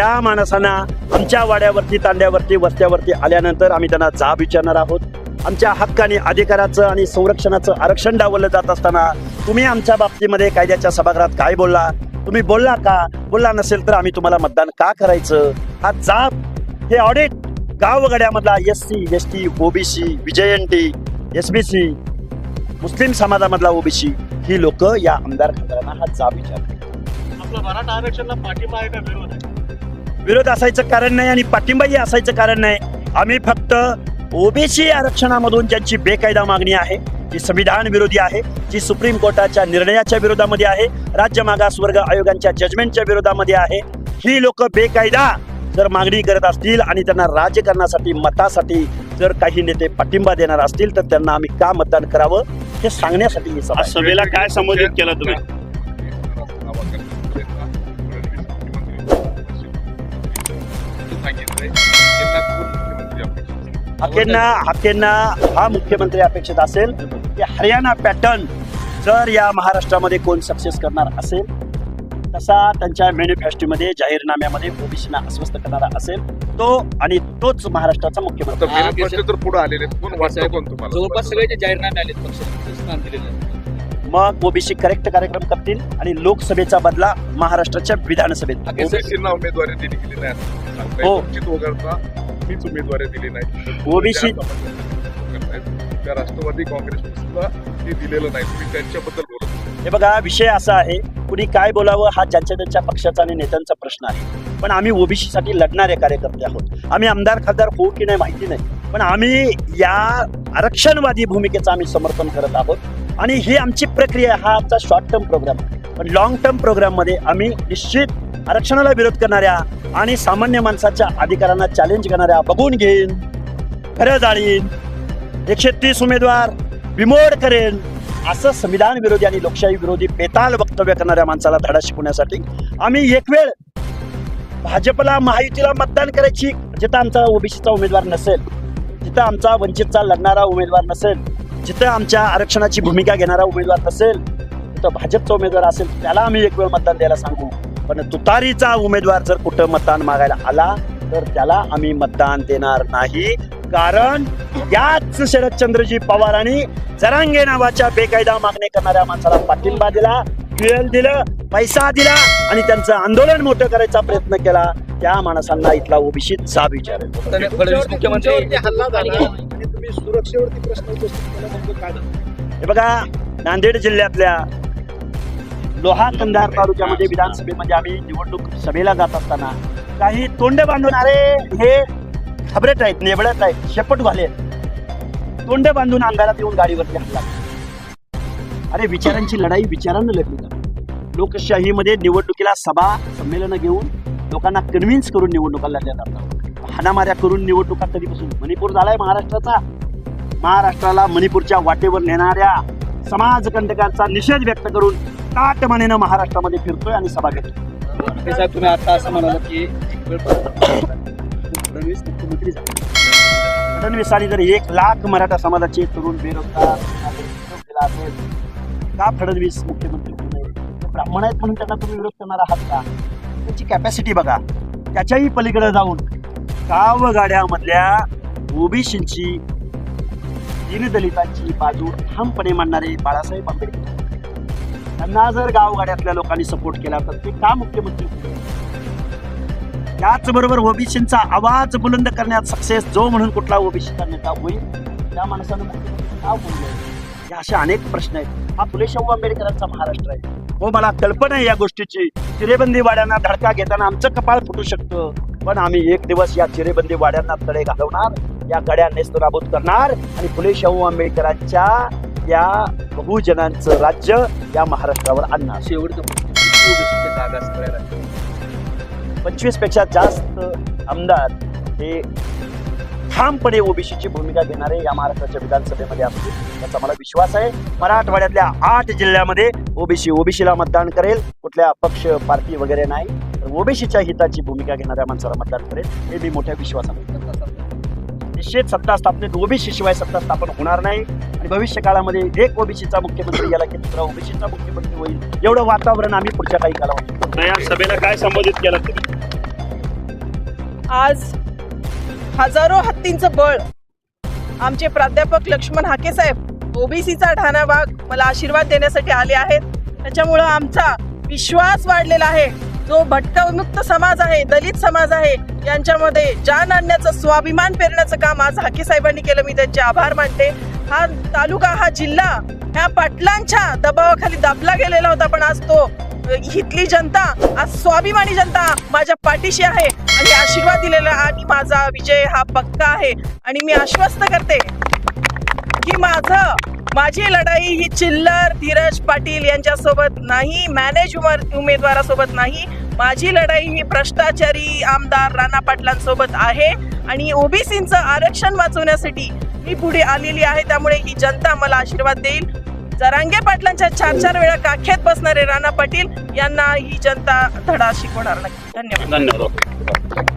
त्या माणसांना आमच्या वाड्यावरती तांड्यावरती वस्त्यावरती आल्यानंतर आम्ही त्यांना जाब विचारणार आहोत. आमच्या हक्क आणि अधिकाराचं आणि संरक्षणाचं आरक्षण डावलं जात असताना तुम्ही आमच्या बाबतीमध्ये कायद्याच्या सभागृहात काय बोलला? तुम्ही बोलला का? बोलला नसेल तर आम्ही तुम्हाला मतदान का करायचं? हा जाब हे audit गावगड्यामधला S C S T OBC विजयंती S B C Muslim समाजामधला ओबीसी ही लोक या आमदार खासदारांना हा जाब विचारतात. आपला मराठा आरक्षणाला पाठिंबा आहे का विरोध आहे? विरोध असायचं कारण नाही आणि पाठिंबाही असायचं कारण नाही आम्ही फक्त ओबीसी आरक्षणामधून ज्यांची बेकायदा मागणी आहे जी संविधान विरोधी आहे जी सुप्रीम कोर्टाच्या निर्णयाच्या विरोधामध्ये आहे राज्य मागासवर्ग आयोगांच्या जजमेंटच्या विरोधामध्ये आहे ही लोक बेकायदा जर मागणी करत असतील आणि त्यांना राजकारणासाठी मतासाठी जर काही नेते पाठिंबा देणार असतील तर त्यांना आम्ही का मतदान करावं हे सांगण्यासाठी ही. सभेला काय संबोधित केलं तुम्ही हाकेंना हाकेंना हा मुख्यमंत्री अपेक्षित असेल की हरियाणा पॅटर्न जर या महाराष्ट्रामध्ये कोण सक्सेस करणार असेल तसा त्यांच्या मॅन्युफॅक्चरीमध्ये जाहीरनाम्यामध्ये ओबीसीना अस्वस्थ करणारा असेल तो आणि तोच महाराष्ट्राचा मुख्यमंत्री तर पुढे आलेले आहेत. कोण वाटतं कोण तुम्हाला जवळपास सगळे जे जाहीरनामे स्थान दिलेलं आहे. मग ओबीसी करेक्ट कार्यक्रम करतील आणि लोकसभेचा बदला महाराष्ट्राच्या विधानसभेत उमेदवारी दिली गेली नाही सांगताय. हो. मीच उमेदवारी दिली नाही. ओबीसी. त्या राष्ट्रवादी काँग्रेसने सुद्धा ते दिलेलं नाही. तुम्ही त्यांच्याबद्दल बोलत. हे बघा विषय असा आहे कुणी काय बोलावं हा ज्यांच्या त्यांच्या पक्षाचा आणि नेत्यांचा प्रश्न आहे. पण आम्ही ओबीसीसाठी लढणारे कार्यकर्ते आहोत. आम्ही आमदार खासदार होऊ की नाही माहिती नाही. पण आम्ही या आरक्षणवादी भूमिकेचं आम्ही समर्थन करत आहोत. आणि ही आमची प्रक्रिया हा आमचा शॉर्ट टर्म प्रोग्राम आहे. पण लॉंग टर्म प्रोग्राममध्ये आम्ही निश्चित आरक्षणाला विरोध करणाऱ्या आणि सामान्य माणसाच्या अधिकारांना चॅलेंज करणाऱ्या बघून घेईन. खरं जाळीन. एकशे तीस उमेदवार विमोड करेन. असं संविधान विरोधी आणि लोकशाही विरोधी बेताल वक्तव्य करणाऱ्या माणसाला धडा शिकवण्यासाठी आम्ही एक वेळ भाजपला महायुतीला मतदान करायची जिथं आमचा ओबीसीचा उमेदवार नसेल जिथं आमचा वंचितचा लढणारा उमेदवार नसेल जिथं आमच्या आरक्षणाची भूमिका घेणारा उमेदवार नसेल तिथं भाजपचा उमेदवार असेल त्याला आम्ही एक वेळ मतदान द्यायला सांगू. पण तुतारीचा उमेदवार जर कुठं मतदान मागायला आला तर त्याला आम्ही मतदान देणार नाही. कारण याच शरदचंद्रजी पवारांनी जरांगे नावाच्या बेकायदा मागणी करणाऱ्या माणसाला पाठिंबा दिला फ्युएल दिलं पैसा दिला आणि त्यांचं आंदोलन मोठं करायचा प्रयत्न केला. त्या माणसांना इथला ओबीसी काय झालं? हे बघा नांदेड जिल्ह्यातल्या लोहा कंधार तालुक्यामध्ये विधानसभेमध्ये आम्ही निवडणूक सभेला जात असताना काही तोंड बांधून हे खबरेट आहेत नेबळत आहेत शेपट झाले तोंड बांधून अंगारात येऊन गाडीवरती हल्ला अरे विचारांची लढाई विचारांना लढली जाते. लोकशाहीमध्ये निवडणुकीला सभा संमेलनं घेऊन लोकांना कन्व्हिन्स करून निवडणुका लढल्या जातात हाणामाऱ्या करून निवडणुका कधीपासून? मणिपूर झालाय महाराष्ट्राचा. महाराष्ट्राला मणिपूरच्या वाटेवर नेणाऱ्या समाजकंटकांचा निषेध व्यक्त करून ताटमानेनं महाराष्ट्रामध्ये फिरतोय आणि सभा घेतोय साहेब तुम्ही आता असं म्हणाला की फडणवीस मुख्यमंत्री झाले. फडणवीसांनी जर एक लाख मराठा समाजाचे तरुण बेरोजगार दिला असेल का फडणवीस मुख्यमंत्री ब्राह्मण आहेत म्हणून त्यांना तुम्ही विरोध करणार आहात का? त्याची कॅपॅसिटी बघा. त्याच्याही पलीकडे जाऊन गावगाड्यामधल्या ओबीसींची दीनदलितांची बाजू ठामपणे मांडणारे बाळासाहेब आंबेडकर. त्यांना जर गावगाड्यातल्या लोकांनी सपोर्ट केला तर ते का मुख्यमंत्री त्याचबरोबर ओबीसींचा आवाज बुलंद करण्यात सक्सेस जो म्हणून कुठला ओबीसीचा नेता होईल त्या माणसानं का बोललं? हे असे अनेक प्रश्न आहेत. हा फुले शाहू आंबेडकरांचा महाराष्ट्र आहे. हो मला कल्पना आहे या गोष्टीची. चिरेबंदी वाड्यांना धडका घेताना आमचं कपाळ फुटू शकतं. पण आम्ही एक दिवस या चिरेबंदी वाड्यांना तडे घालवणार या गड्या नेस्तनाबूत करणार आणि फुले शाहू आंबेडकरांच्या या बहुजनांचं राज्य या महाराष्ट्रावर आणणार. शेवटचं पंचवीसपेक्षा जास्त आमदार हे ठामपणे ओबीसीची भूमिका घेणारे या महाराष्ट्राच्या विधानसभेमध्ये असतील याचा मला विश्वास आहे. मराठवाड्यातल्या आठ जिल्ह्यामध्ये ओबीसी ओबीसीला मतदान करेल. कुठल्या पक्ष पार्टी वगैरे नाही. तर ओबीसीच्या हिताची भूमिका घेणाऱ्या माणसाला मतदान करेल. हे मी मोठ्या विश्वासाने निश्चित सत्ता स्थापनेत ओबीसी शिवाय सत्ता स्थापन होणार नाही. आणि भविष्य काळामध्ये एक ओबीसीचा मुख्यमंत्री याला की दुसरा ओबीसीचा मुख्यमंत्री होईल. एवढं वातावरण आम्ही पुढच्या काही या सभेला काय संबोधित केलं तुम्ही? आज हजारो हत्तींचं बळ. आमचे प्राध्यापक लक्ष्मण हाके साहेब ओबीसीचा ठाणा वाघ मला आशीर्वाद देण्यासाठी आले आहेत. त्याच्यामुळं आमचा विश्वास वाढलेला आहे. जो भटका विमुक्त समाज आहे दलित समाज आहे यांच्यामध्ये जान आणण्याचं स्वाभिमान पेरण्याचं काम आज हाके साहेबांनी केलं. मी त्यांचे आभार मानते. हा तालुका हा जिल्हा ह्या पाटलांच्या दबावाखाली दाबला गेलेला होता पण आज तो इथली जनता आज स्वाभिमानी जनता माझ्या पाठीशी आहे आणि आशीर्वाद दिलेला आणि माझा विजय हा पक्का आहे. आणि मी आश्वस्त करते. की माझं माझी लढाई ही चिल्लर धीरज पाटील यांच्यासोबत नाही मॅनेज उमेदवारासोबत नाही. माझी लढाई ही भ्रष्टाचारी आमदार राणा पाटलांसोबत आहे. आणि ओबीसीचं आरक्षण वाचवण्यासाठी मी पुढे आलेली आहे त्यामुळे ही जनता मला आशीर्वाद देईल. जरांगे पाटलांच्या चार चार वेळा काखेत बसणारे राणा पाटील यांना ही जनता धडा शिकवणार नाही. धन्यवाद. धन्यवाद.